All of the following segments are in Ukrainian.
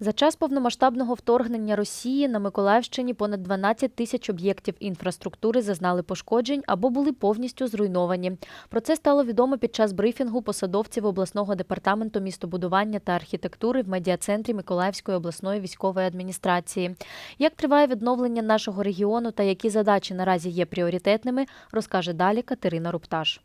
За час повномасштабного вторгнення Росії на Миколаївщині понад 12 тисяч об'єктів інфраструктури зазнали пошкоджень або були повністю зруйновані. Про це стало відомо під час брифінгу посадовців обласного департаменту містобудування та архітектури в медіа-центрі Миколаївської обласної військової адміністрації. Як триває відновлення нашого регіону та які задачі наразі є пріоритетними, розкаже далі Катерина Рупташ.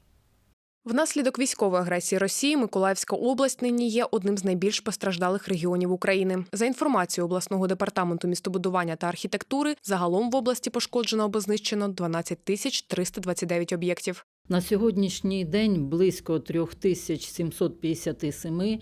Внаслідок військової агресії Росії Миколаївська область нині є одним з найбільш постраждалих регіонів України. За інформацією обласного департаменту містобудування та архітектури, загалом в області пошкоджено або знищено 12 тисяч 329 об'єктів. На сьогоднішній день близько 3757 е,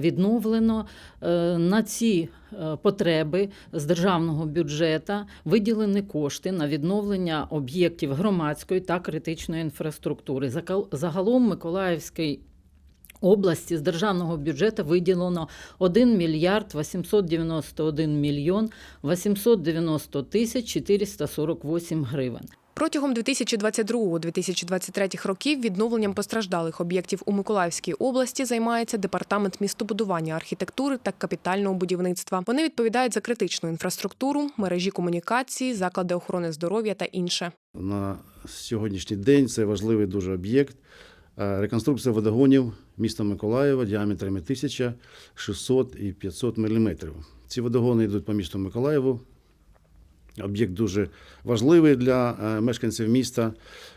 відновлено. Е, На ці е, потреби з державного бюджету виділені кошти на відновлення об'єктів громадської та критичної інфраструктури. Загалом Миколаївський області з державного бюджету виділено 1 мільярд 891 мільйон 890 тисяч 448 гривень. Протягом 2022-2023 років відновленням постраждалих об'єктів у Миколаївській області займається департамент містобудування, архітектури та капітального будівництва. Вони відповідають за критичну інфраструктуру, мережі комунікації, заклади охорони здоров'я та інше. На сьогоднішній день це важливий дуже об'єкт. Е, Реконструкція водогонів міста Миколаєва діаметрами 1000, 600 і 500 мм. Ці водогони йдуть по місту Миколаєву. Об'єкт дуже важливий для е, мешканців міста,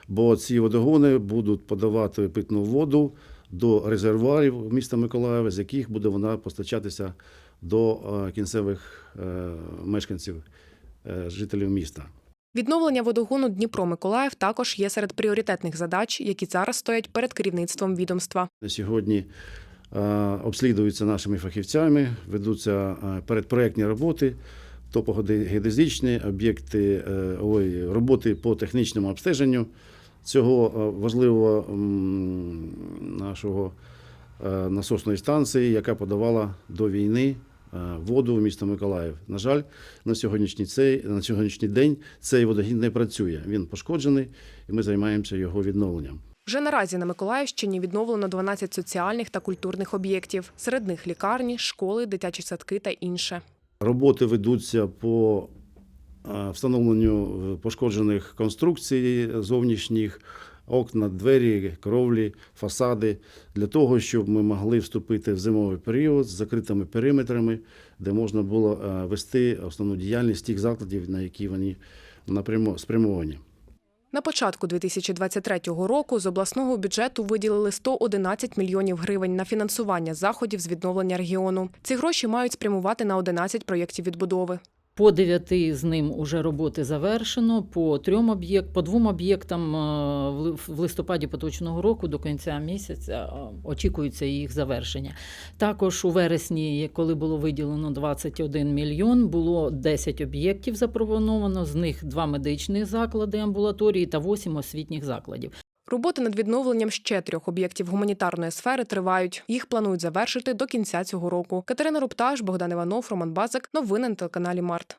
бо ці водогони будуть подавати питну воду до резервуарів міста Миколаєва, з яких буде вона постачатися до е, кінцевих е, мешканців, жителів міста. Відновлення водогону Дніпро-Миколаїв також є серед пріоритетних задач, які зараз стоять перед керівництвом відомства. На сьогодні обслідуються нашими фахівцями, ведуться передпроектні роботи, топогеодезичні об'єкти, е, ой, роботи по технічному обстеженню цього е, важливого нашого е, насосної станції, яка подавала до війни воду в місто Миколаїв. На жаль, на сьогоднішній, цей, на сьогоднішній день цей водогін не працює. Він пошкоджений, і ми займаємося його відновленням. Вже наразі на Миколаївщині відновлено 12 соціальних та культурних об'єктів. Серед них лікарні, школи, дитячі садки та інше. Роботи ведуться по е, встановленню пошкоджених конструкцій зовнішніх, окна, двері, кровлі, фасади, для того, щоб ми могли вступити в зимовий період з закритими периметрами, де можна було е, вести основну діяльність тих закладів, на які вони напрямо спрямовані. На початку 2023 року з обласного бюджету виділили 111 мільйонів гривень на фінансування заходів з відновлення регіону. Ці гроші мають спрямувати на 11 проєктів відбудови. По дев'яти з ним уже роботи завершено. По трьом об'єкт, по двом об'єктам е, в листопаді поточного року до кінця місяця е, очікується їх завершення. Також у вересні, коли було виділено 21 мільйон, було 10 об'єктів запропоновано. З них два медичних заклади амбулаторії та 8 освітніх закладів. Роботи над відновленням ще трьох об'єктів гуманітарної сфери тривають. Їх планують завершити до кінця цього року. Катерина Рупташ, Богдан Іванов, Роман Базик. Новини на телеканалі Март.